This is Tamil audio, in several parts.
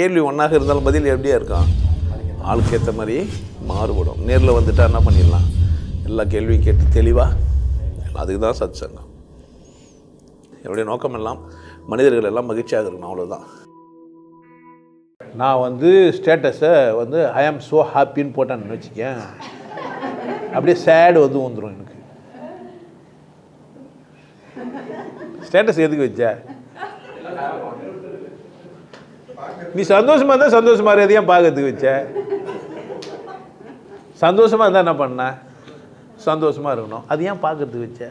கேள்வி ஒன்றாக இருந்தாலும் பதில் எப்படியா இருக்கும்? ஆளுக்கு ஏற்ற மாதிரி மாறுபடும். நேரில் வந்துட்டா என்ன பண்ணிடலாம்? எல்லா கேள்வியும் கேட்டு தெளிவாக அதுக்கு தான் சத் சங்கம் என்னுடைய நோக்கம் எல்லாம் மனிதர்கள் எல்லாம் மகிழ்ச்சியாக இருக்கணும் அவ்வளோதான் நான் வந்து ஸ்டேட்டஸை வந்து ஐ ஆம் ஸோ ஹாப்பின்னு போட்டேன்னு வச்சுக்கேன். அப்படியே சேடு வந்து வந்துடும் எனக்கு. ஸ்டேட்டஸ் எதுக்கு வச்சேன் நீ சந்தோஷமா இருந்தால் சந்தோஷமாக இரு, பார்க்கறதுக்கு வச்ச? சந்தோஷமா இருந்தால் என்ன பண்ண? சந்தோஷமா இருக்கணும். அது ஏன் பார்க்கறதுக்கு வச்ச?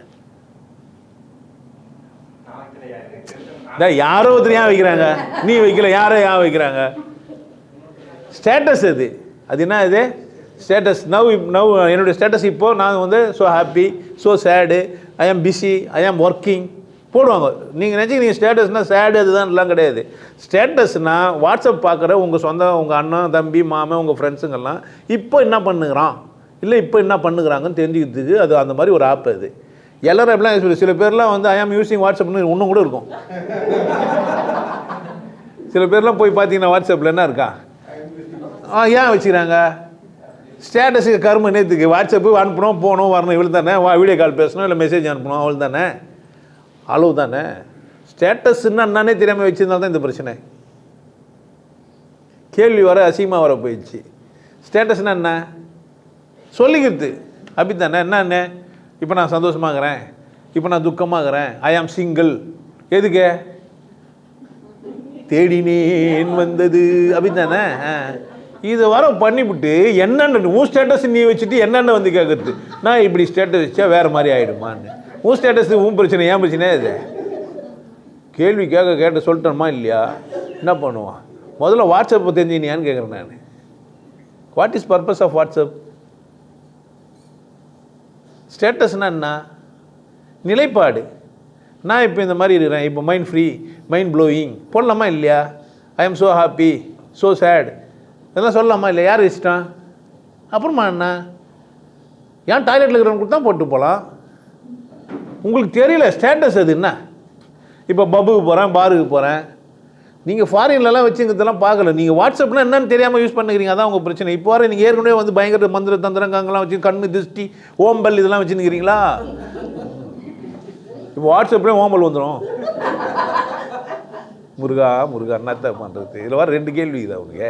யாரோ ஒருத்தர் ஏன் வைக்கிறாங்க? நீ வைக்கல யாரோ ஏன் வைக்கிறாங்க? ஸ்டேட்டஸ் அது. அது என்ன இது? ஸ்டேட்டஸ். நவ் நவ் என்னுடைய ஸ்டேட்டஸ் இப்போ நான் வந்து so happy so sad I am busy I ஆம் ஒர்க்கிங் போடுவாங்க. நீங்கள் நினச்சி நீங்கள் ஸ்டேட்டஸ்னால் சேடு அதுதான்லாம் கிடையாது. ஸ்டேட்டஸ்னால் வாட்ஸ்அப் பார்க்குற உங்கள் சொந்த உங்கள் அண்ணன் தம்பி மாமன் உங்கள் ஃப்ரெண்ட்ஸுங்கெல்லாம் இப்போ என்ன பண்ணுகிறான் இல்லை இப்போ என்ன பண்ணுகிறாங்கன்னு தெரிஞ்சுக்கிறதுக்கு அது அந்த மாதிரி ஒரு ஆப் அது. எல்லோரும் எப்படிலாம் சொல்லி சில பேர்லாம் வந்து ஐ ஆம் யூஸிங் வாட்ஸ்அப்னு ஒன்றும் கூட இருக்கும். சில பேர்லாம் போய் பார்த்தீங்கன்னா வாட்ஸ்அப்பில் என்ன இருக்கா? ஆ ஏன் வச்சுக்கிறாங்க? ஸ்டேட்டஸுக்கு கரும நேற்றுக்கு வாட்ஸ்அப்பு அனுப்பணும் போகணும் வரணும் இவ்வளோ தானே வீடியோ கால் பேசணும் இல்லை மெசேஜ் அனுப்பணும் அவ்வளோ தானே? அளவு தானே? ஸ்டேட்டஸ் என்னன்னே தெரியாமல் வச்சுருந்தால் தான் இந்த பிரச்சனை. கேள்வி வர அசிங்கமாக வர போயிடுச்சு. ஸ்டேட்டஸ்னா என்ன சொல்லிக்கிறது அப்படி தானே என்ன இப்போ நான் சந்தோஷமாகறேன். இப்போ நான் துக்கமாகறேன். ஐ ஆம் சிங்கிள் எதுக்கு? தேடினேன் வந்தது. அப்படித்தானே? இதை வர பண்ணிவிட்டு என்னென்ன உன் ஸ்டேட்டஸ் நீ வச்சுட்டு என்னென்ன வந்து கேட்குறது நான் இப்படி ஸ்டேட்டஸ் வச்சா வேறு மாதிரி ஆகிடுமான்னு உன் ஸ்டேட்டஸ் உன் பிரச்சனை ஏன் பிரச்சனை இது? கேள்வி கேட்க கேட்ட சொல்லிட்டோமா இல்லையா? என்ன பண்ணுவான்? முதல்ல வாட்ஸ்அப்பை தெரிஞ்சுனியான்னு கேட்குறேன் நான். What is purpose of WhatsApp ஸ்டேட்டஸ்னா என்ன? நிலைப்பாடு. நான் இப்போ இந்த மாதிரி இருக்கிறேன். இப்போ மைண்ட் ஃப்ரீ மைண்ட் ப்ளோயிங் போடலாமா இல்லையா? I am so happy so sad இதெல்லாம் சொல்லலாமா? இல்லை யார் இஷ்டம் அப்புறமா என்ன? ஏன் டாய்லெட்டில் இருக்கிறவங்களுக்கு தான் போட்டு போகலாம் உங்களுக்கு தெரியல ஸ்டேட்டஸ் அது என்ன? இப்போ பப்புக்கு போகிறேன் பாருக்கு போகிறேன் நீங்கள் ஃபாரின்லலாம் வச்சுங்கிறதெல்லாம் பார்க்கல. நீங்கள் வாட்ஸ்அப்னா என்னன்னு தெரியாமல் யூஸ் பண்ணுறீங்க அதான் உங்கள் பிரச்சனை. இப்போ வர நீங்கள் ஏற்கனவே வந்து பயங்கர மந்திர தந்திரங்கங்கெல்லாம் வச்சு கண்ணு திருஷ்டி ஓம்பல் இதெல்லாம் வச்சுருக்கிறீங்களா இப்போ வாட்ஸ்அப்லேயே ஓம்பல் வந்துடும் முருகா முருகா என்னத்தை பண்ணுறது இதில் வர ரெண்டு கேள்வி இது அவனுக்கு.